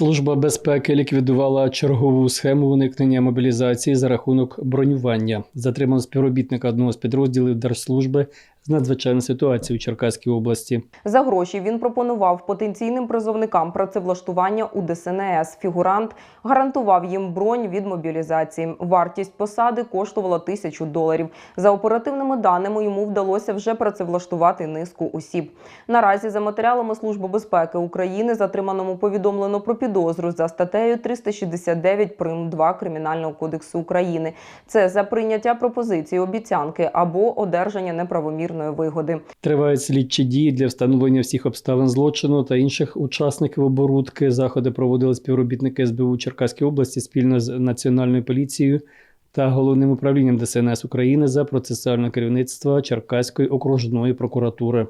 Служба безпеки ліквідувала чергову схему уникнення мобілізації за рахунок бронювання. Затримано співробітника одного з підрозділів Держслужби з надзвичайної ситуації у Черкаській області. За гроші він пропонував потенційним призовникам працевлаштування у ДСНС. Фігурант гарантував їм бронь від мобілізації. Вартість посади коштувала тисячу доларів. За оперативними даними йому вдалося вже працевлаштувати низку осіб. Наразі за матеріалами Служби безпеки України затриманому повідомлено про підозру за статтею 369 прим 2 Кримінального кодексу України. Це за прийняття пропозиції обіцянки або одержання неправомірної вигоди. Тривають слідчі дії для встановлення всіх обставин злочину та інших учасників оборудки. Заходи проводили співробітники СБУ Черкаської області спільно з Національною поліцією та головним управлінням ДСНС України за процесуальне керівництво Черкаської окружної прокуратури.